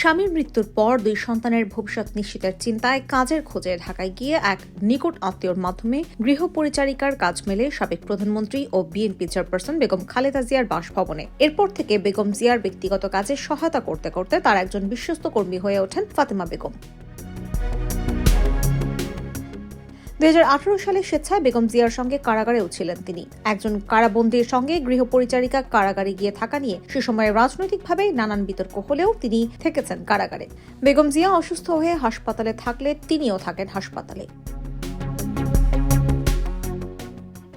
স্বামীর মৃত্যুর পর দুই সন্তানের ভবিষ্যৎ নিশ্চিতের চিন্তায় কাজের খোঁজে ঢাকায় গিয়ে এক নিকট আত্মীয়র মাধ্যমে গৃহ পরিচারিকার কাজ মেলে সাবেক প্রধানমন্ত্রী ও বিএনপি চেয়ারপারসন বেগম খালেদা জিয়ার বাসভবনে। এরপর থেকে বেগম জিয়ার ব্যক্তিগত কাজে সহায়তা করতে করতে তার একজন বিশ্বস্ত কর্মী হয়ে ওঠেন ফাতেমা বেগম। দুই সালে স্বেচ্ছায় বেগম জিয়ার সঙ্গে কারাগারেও ছিলেন তিনি। একজন কারাবন্দির সঙ্গে গৃহপরিচারিকা কারাগারে গিয়ে থাকা নিয়ে সে সময় রাজনৈতিকভাবে নানান বিতর্ক হলেও তিনি থেকেছেন কারাগারে। বেগম জিয়া অসুস্থ হয়ে হাসপাতালে থাকলে তিনিও থাকেন হাসপাতালে।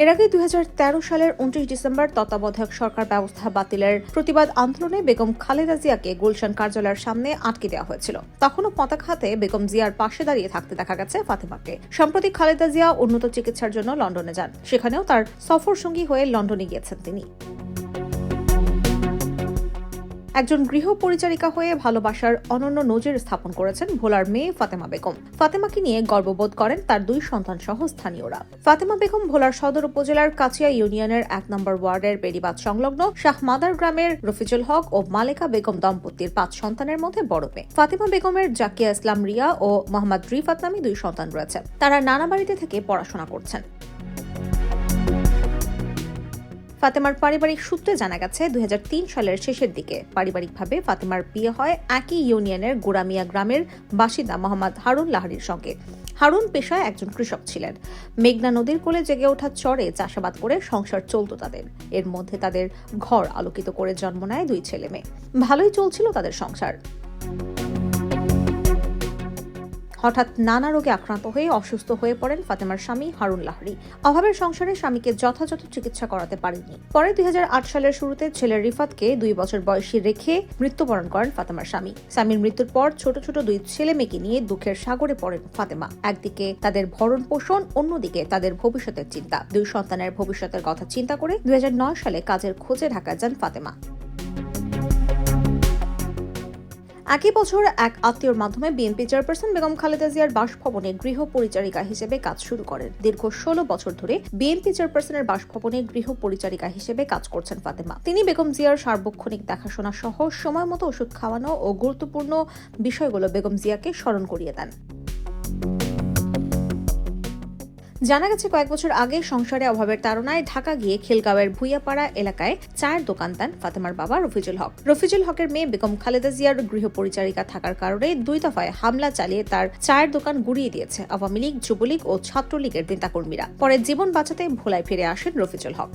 এর আগে দুই হাজার তেরো সালের উনত্রিশ ডিসেম্বর তত্ত্বাবধায়ক সরকার ব্যবস্থা বাতিলের প্রতিবাদ আন্দোলনে বেগম খালেদা জিয়াকে গুলশান কার্যালয়ের সামনে আটকে দেওয়া হয়েছিল। তখনও পতাকা হাতে বেগম জিয়ার পাশে দাঁড়িয়ে থাকতে দেখা গেছে ফাতেমাকে। সম্প্রতি খালেদা জিয়া উন্নত চিকিৎসার জন্য লন্ডনে যান। সেখানেও তার সফর সঙ্গী হয়ে লন্ডনে গিয়েছেন তিনি। একজন গৃহ পরিচারিকা হয়ে ভালোবাসার অনন্য নজির স্থাপন করেছেন ভোলার মেয়ে ফাতেমা বেগম। ফাতেমাকে নিয়ে গর্ববোধ করেন তার দুই সন্তান সহ স্থানীয়রা। ফাতেমা বেগম ভোলার সদর উপজেলার কাছিয়া ইউনিয়নের এক নম্বর ওয়ার্ডের বেড়িবাদ সংলগ্ন শাহ মাদার গ্রামের রফিজুল হক ও মালেকা বেগম দম্পতির পাঁচ সন্তানের মধ্যে বড় মেয়ে। ফাতেমা বেগমের জাকিয়া ইসলাম রিয়া ও মোহাম্মদ রিফাত নামে দুই সন্তান রয়েছে। তারা নানা বাড়িতে থেকে পড়াশোনা করছেন। ফাতেমার পারিবারিক সূত্রে জানা গেছে, দুই হাজার তিন সালের শেষের দিকে পারিবারিকভাবে ফাতেমার বিয়ে হয় একই ইউনিয়নের গোড়ামিয়া গ্রামের বাসিন্দা মোহাম্মদ হারুন লাহারির সঙ্গে। হারুন পেশায় একজন কৃষক ছিলেন। মেঘনা নদীর কোলে জেগে ওঠা চরে চাষাবাদ করে সংসার চলত তাদের। এর মধ্যে তাদের ঘর আলোকিত করে জন্ম নেয় দুই ছেলে মেয়ে ভালোই চলছিল তাদের সংসার। হঠাৎ নানা রোগে আক্রান্ত হয়ে অসুস্থ হয়ে পড়েন ফাতেমার স্বামী হারুন লাহরি। অভাবের সংসারে স্বামীকে যথাযথ চিকিৎসা করাতে পারেননি। পরে দুই হাজার আট সালের শুরুতে ছেলে রিফাতকে দুই বছর বয়সী রেখে মৃত্যুবরণ করেন ফাতেমার স্বামী। স্বামীর মৃত্যুর পর ছোট ছোট দুই ছেলে মেয়েকে নিয়ে দুঃখের সাগরে পড়েন ফাতেমা। একদিকে তাদের ভরণ পোষণ, অন্যদিকে তাদের ভবিষ্যতের চিন্তা। দুই সন্তানের ভবিষ্যতের কথা চিন্তা করে দুই হাজার নয় সালে কাজের খোঁজে ঢাকা যান ফাতেমা। একই বছর এক আত্মীয়র মাধ্যমে বিএনপি চেয়ারপারসন বেগম খালেদা জিয়ার বাসভবনে গৃহ পরিচারিকা হিসেবে কাজ শুরু করেন। দীর্ঘ ষোলো বছর ধরে বিএনপি চেয়ারপারসনের বাসভবনে গৃহ পরিচারিকা হিসেবে কাজ করছেন ফাতেমা। তিনি বেগম জিয়ার সার্বক্ষণিক দেখাশোনা সহ সময় মতো ওষুধ খাওয়ানো ও গুরুত্বপূর্ণ বিষয়গুলো বেগম জিয়াকে স্মরণ করিয়ে দেন। জানা গেছে, কয়েক বছর আগে সংসারে অভাবের তারণায় ঢাকা গিয়ে খিলগাঁওয়ের ভুইয়াপাড়া এলাকায় চায়ের দোকান দেন ফাতেমার বাবা রফিজুল হক। রফিজুল হকের মেয়ে বেগম খালেদা জিয়ার গৃহপরিচারিকা থাকার কারণে দুই দফায় হামলা চালিয়ে তার চায়ের দোকান গুড়িয়ে দিয়েছে আওয়ামী লীগ, যুবলীগ ও ছাত্রলীগের নেতাকর্মীরা। পরে জীবন বাঁচাতে ভোলায় ফিরে আসেন রফিজুল হক।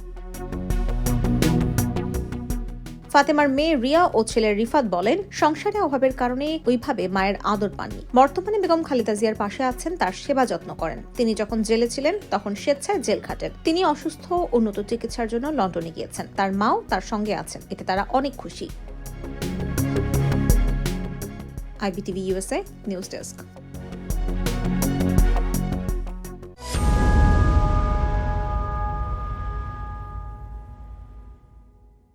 ফাতেমার মেয়ে রিয়া ও ছেলে রিফাত বলেন, সংসারে অভাবের কারণে ওইভাবে মায়ের আদর পাননি। বর্তমানে বেগম খালেদা জিয়ার পাশে আছেন, তার সেবা যত্ন করেন। তিনি যখন জেলে ছিলেন, তখন স্বেচ্ছায় জেল খাটেন। তিনি অসুস্থ উন্নত চিকিৎসার জন্য লন্ডনে গিয়েছেন। তার মাও তার সঙ্গে আছেন, এতে তারা অনেক খুশি। IBTV USA, news desk.